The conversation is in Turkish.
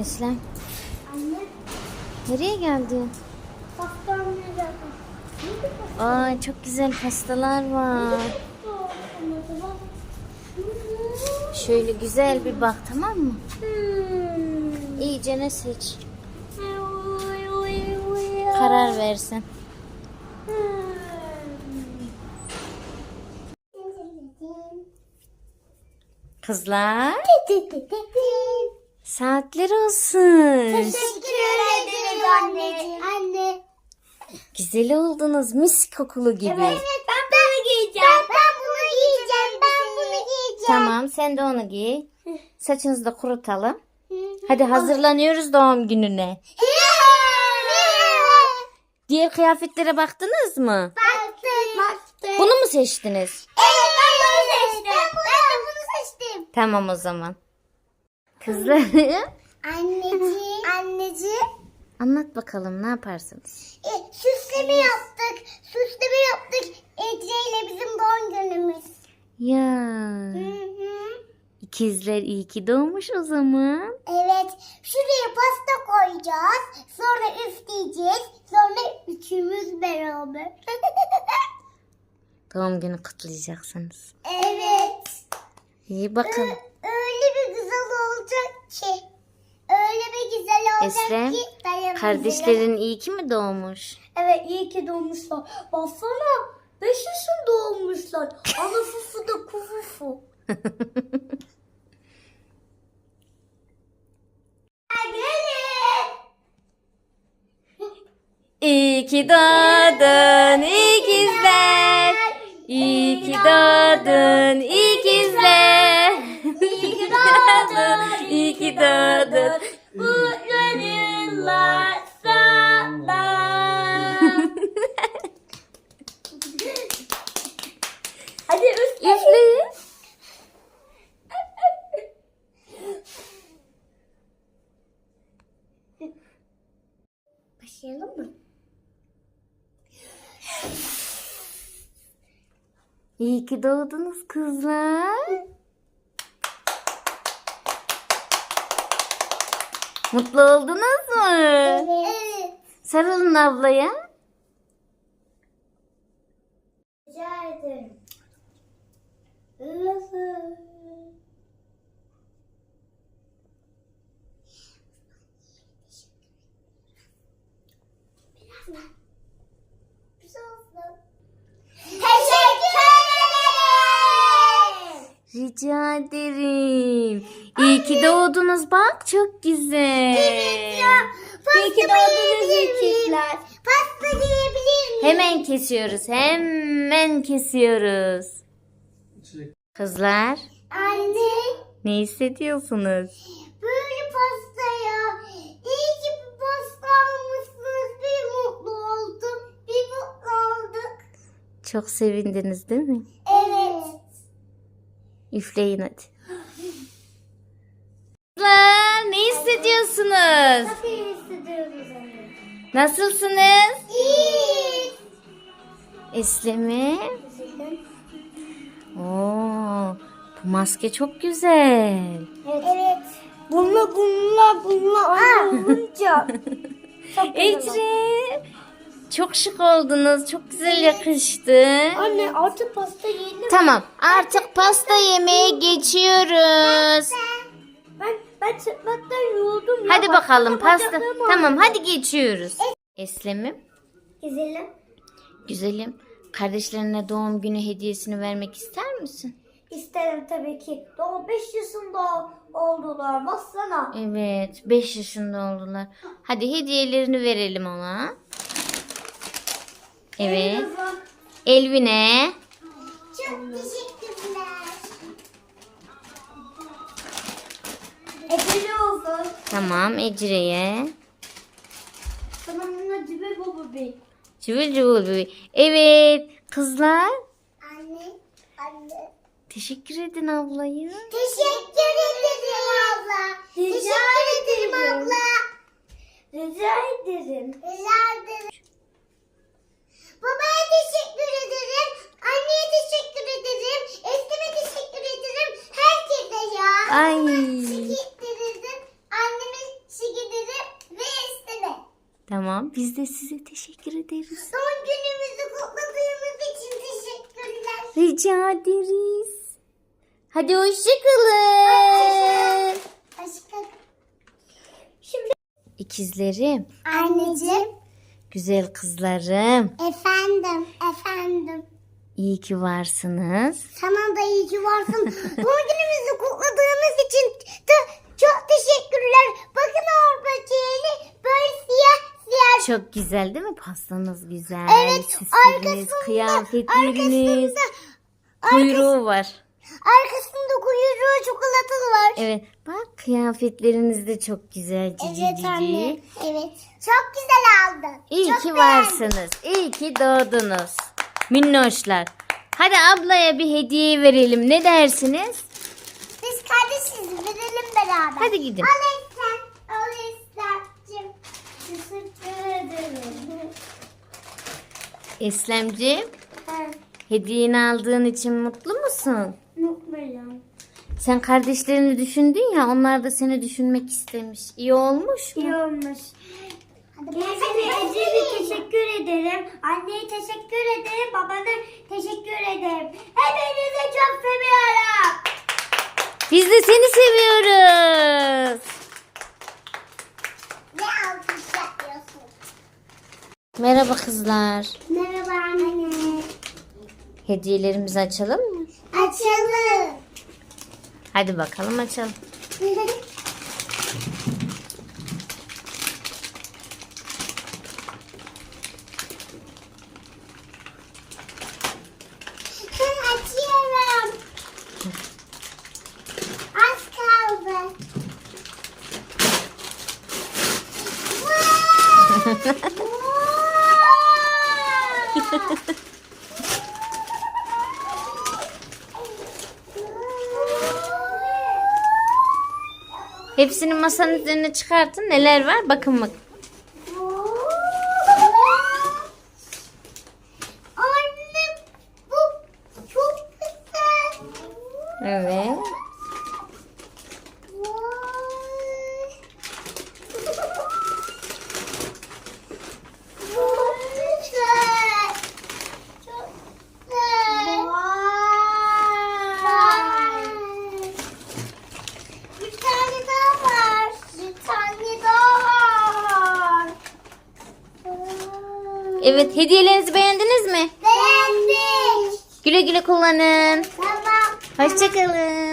Eslem Anne, nereye geldin? pastaneye geldim. Aa çok güzel pastalar var. Şöyle güzel bir bak tamam mı? İyice ne seç. Karar versin. Kızlar saatler olsun. Teşekkür ederim anneciğim. Anne. Güzel oldunuz mis kokulu gibi. Evet, ben bunu giyeceğim. Ben, ben bunu giyeceğim. Ben bunu giyeceğim. Tamam sen de onu giy. Saçınızı da kurutalım. Hadi hazırlanıyoruz doğum gününe. Diğer kıyafetlere baktınız mı? Baktık. Baktık. Bunu mu seçtiniz? Evet ben bunu seçtim. Ben de bunu seçtim. Tamam o zaman. Kızlar Anneciğim. Anneciğim. anlat bakalım ne yaparsınız? E, süsleme yaptık. Süsleme yaptık. Ece ile bizim doğum günümüz. Ya Hı hı. ikizler iyi ki doğmuş o zaman. Evet. Şuraya pasta koyacağız. Sonra üfleyeceğiz. Sonra üçümüz beraber. Doğum günü kutlayacaksınız. evet. İyi bakalım. Öyle bir güzel olacak ki. Öyle bir güzel olacak Eslem, dayanamıyorum. Kardeşlerin iyi ki mi doğmuş? Evet iyi ki doğmuşlar. Baksana 5 yaşında doğmuşlar. Ana fufu da kufufu. İyi ki doğdun ikizler. İyi ki doğdun ikizler. İyi ki doğdun. İyi ki doğdun. Mutlu yıllar sana. Hadi üfle. Üfleyin. Başlayalım mı? İyi ki doğdunuz kızlar. Mutlu oldunuz mu? Evet. Sarılın ablaya. Rica ederim. Nasıl? Teşekkür ederim. Rica ederim. İyi ki doğdunuz bak çok güzel. İyi ki doğdunuz ikizler. Pasta yiyebilir miyim? Hemen kesiyoruz. Hemen kesiyoruz. Kızlar Anne. ne hissediyorsunuz? Böyle pastaya. İyi ki bir pasta almışsınız. Bir mutlu oldum. Bir mutlu olduk. Çok sevindiniz değil mi? Evet. Üfleyin hadi. Ne hissediyorsunuz? Nasıl hissediyoruz anne? Nasılsınız? İyi. Eslemi. Oo, bu maske çok güzel. Evet. evet. Bununla bununla bununla olunca. Ecre. Çok şık oldunuz. Çok güzel yakıştı. Anne artık pasta yiyelim. Tamam artık pasta yemeye geçiyoruz. Ben ben çırpmaktan yoruldum ya. Hadi bakalım pasta. Tamam hadi geçiyoruz. Eslem'im Gezelim. güzelim. Kardeşlerine doğum günü hediyesini vermek ister misin? İsterim tabii ki. Daha 5 yaşında oldular. Baksana. Evet 5 yaşında oldular. Hadi hediyelerini verelim ona. Evet. Elvin'e. Çok teşekkürler. Efendim olsun. Tamam Ecre'ye. Sana buna dibe baba bey. Cıvıl cıvıl bebeği. Evet kızlar. Anne. Anne. Teşekkür edin ablayı. Teşekkür ederim abla. Rica ederim abla. Rica ederim. Rica ederim. Babaya teşekkür ederim. Anneye teşekkür ederim. Esime teşekkür ederim. Herkese ya. Ay. Teşekkür ederim. Anneme Tamam biz de size teşekkür ederiz. Son günümüzü kutladığımız için teşekkürler. Rica ederiz. Hadi hoşçakalın. Aşkım. Şimdi İkizlerim, anneciğim. güzel kızlarım. Efendim, efendim. İyi ki varsınız. Sana da iyi ki varsın. Doğum günümüzü kutladığımız için de çok teşekkürler. Bakın oradaki böyle siyah siyah. Çok güzel değil mi? Pastanız güzel. Evet, süsleriniz, arkasında- kıyafetleriniz. arkasında- Kuyruğu var. Arkasında kuyruğu çikolatalı var. Evet. Bak kıyafetleriniz de çok güzel. Cici Evet cici. anne. Evet. Çok güzel aldın. İyi Çok ki beğendim. varsınız. İyi ki doğdunuz. Minnoşlar. Hadi ablaya bir hediye verelim. Ne dersiniz? Biz kardeşiz. Verelim beraber. Hadi gidin. Al Eslem'cim. Teşekkür ederim. Eslemciğim, Ha, hediyeni aldığın için mutlu musun? Mutluyum. Sen kardeşlerini düşündün ya, onlar da seni düşünmek istemiş. İyi olmuş mu? İyi olmuş. Ece'ye teşekkür ederim. Anneye teşekkür ederim. Babana teşekkür ederim. Hepinizi çok seviyorum. Biz de seni seviyoruz. Ne alkış yapıyorsun? Merhaba kızlar. Merhaba anne. Hediyelerimizi açalım mı? Açalım. Hadi bakalım açalım. Açıyorum. Az kaldı. Hepsini masanın üzerine çıkartın. Neler var? Bakın bak. Anne bu çok güzel. Evet. Çok güzel. Çok güzel. Bir tane daha var. Bir tane daha var. Evet, hediyelerinizi beğendiniz mi? Beğendik. Güle güle kullanın. Tamam. Hoşçakalın.